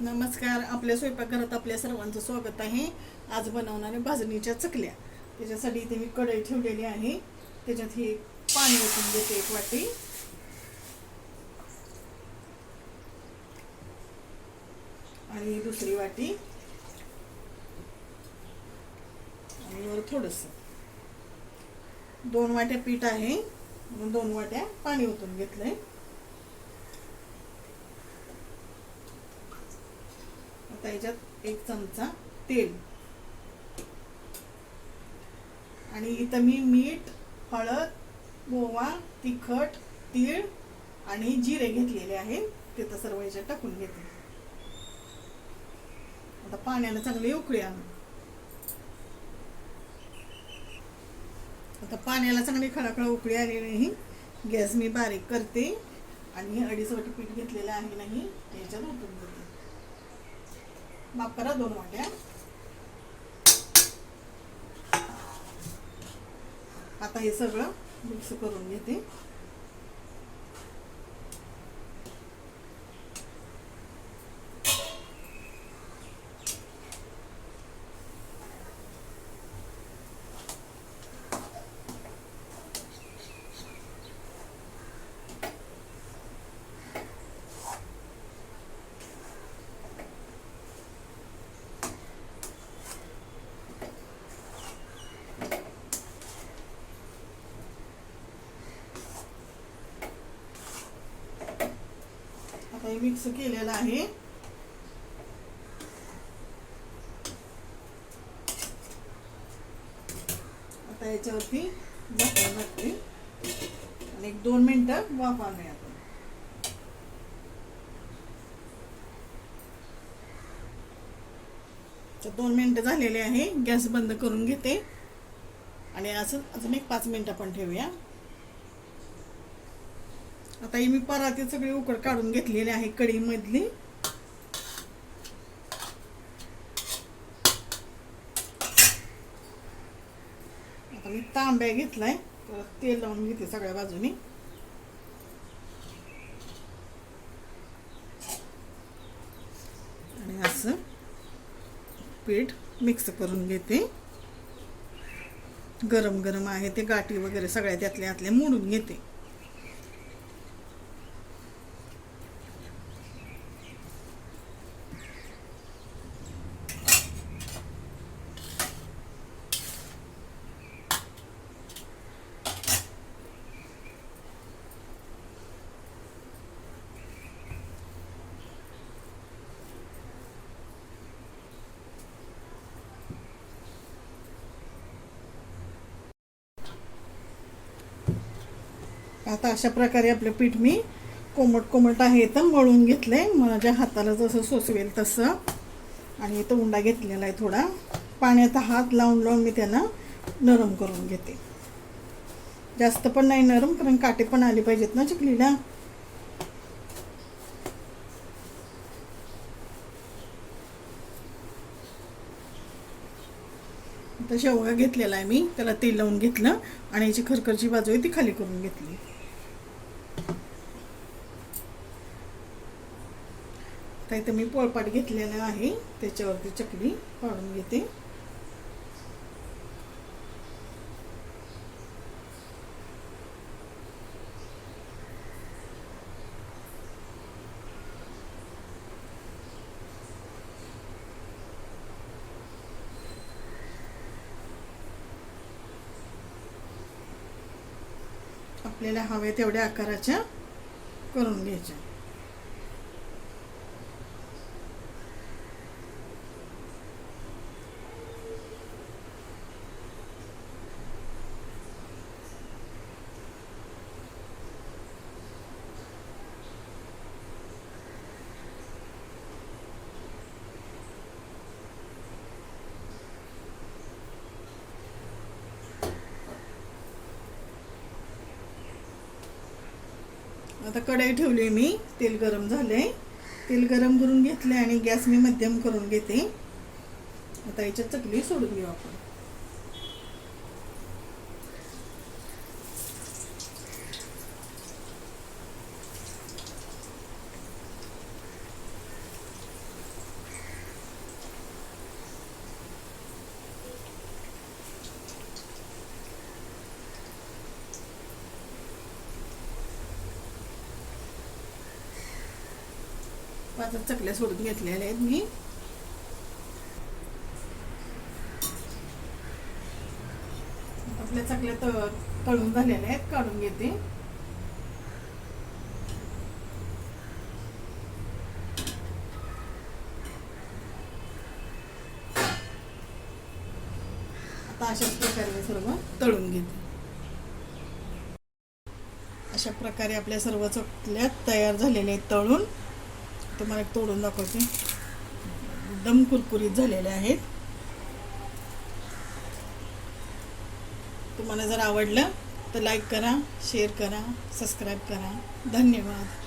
नमस्कार आपल्या स्वयंपाकघरात आपल्या सर्वांचं स्वागत आहे. आज बनवणार भाजणीच्या चकल्या. त्याच्यासाठी इथे मी कढई ठेवलेली आहे. त्याच्यात ही पाणी ओतून देते एक वाटी. आणि दुसरी वाटी. आणि वर थोडस. दोन वाट्या पीठ आहे. दोन वाट्या पाणी ओतून घेतलंय. आता याच्यात एक चमचा तेल. आणि इथं मी मीठ हळद गोवा तिखट तीळ आणि जिरे घेतलेले आहे. ते तर सर्व याच्यात टाकून घेते. आता पाण्याला चांगली उकळी आता पाण्याला चांगली खळाखळा उकळी आलेली. नाही गॅस मी बारीक करते. आणि अडीच वाटी पीठ घेतलेलं आहे नाही याच्यात ओतून देते माफ करा दोन वाट्या. आता हे सगळं मिक्स करून घेते. हे मिक्स केलेलं आहे. आता याच्यावरती झाकण घातली. आणि एक दोन मिनटं वाफ आणूया आपण. तर दोन मिनटं झालेले आहे. गॅस बंद करून घेते. आणि असं अजून एक पाच मिनटं पण ठेवूया. आता ही मी पराती सगळी उकड काढून घेतलेली आहे कढीमधली आता मी तांब्या घेतलाय तर तेल लावून घेते सगळ्या बाजूनी. आणि असं पीठ मिक्स करून घेते. गरम गरम आहे ते गाठी वगैरे सगळ्या त्यातल्या आतल्या मोडून घेते. आता अशा प्रकारे आपलं पीठ मी कोमट कोमट आहे तर मळून आहे माझ्या हाताला जसं सोसवेल तसं. आणि इथं उंडा घेतलेला आहे थोडा. पाण्यात हात लावून लावून मी त्यांना नरम करून घेते. जास्त पण नाही नरम कारण काटे पण आले पाहिजेत ना चिकलीला. आता शेवगा घेतलेला आहे मी. त्याला तेल लावून घेतलं. आणि याची खरखरची बाजू आहे ती खाली करून घेतली. तर इथं मी पोळपाट घेतलेला आहे. त्याच्यावरती चकली पाडून घेते. आपल्याला हव्या तेवढ्या आकाराच्या करून घ्यायच्या. आता कढई ठेवली मी तेल गरम झाले तेल गरम करून घेतले आणि गॅस मी मध्यम करून घेते. आता याच्यात चकली सोडून घेऊ आपण. पाच चकल्या सोडून घेतलेल्या आहेत मी. आपल्या चकल्या तळ तळून झालेल्या आहेत काढून घेते. आता अशाच प्रकारे सर्व तळून घेते. अशा प्रकारे आपल्या सर्व चकल्या तयार झालेल्या आहेत तळून. तुम्हाला एक तोडून दाखवते. एकदम कुरकुरीत झालेले आहेत. तुम्हाला जर आवडलं तर लाईक करा शेअर करा सबस्क्राईब करा. धन्यवाद.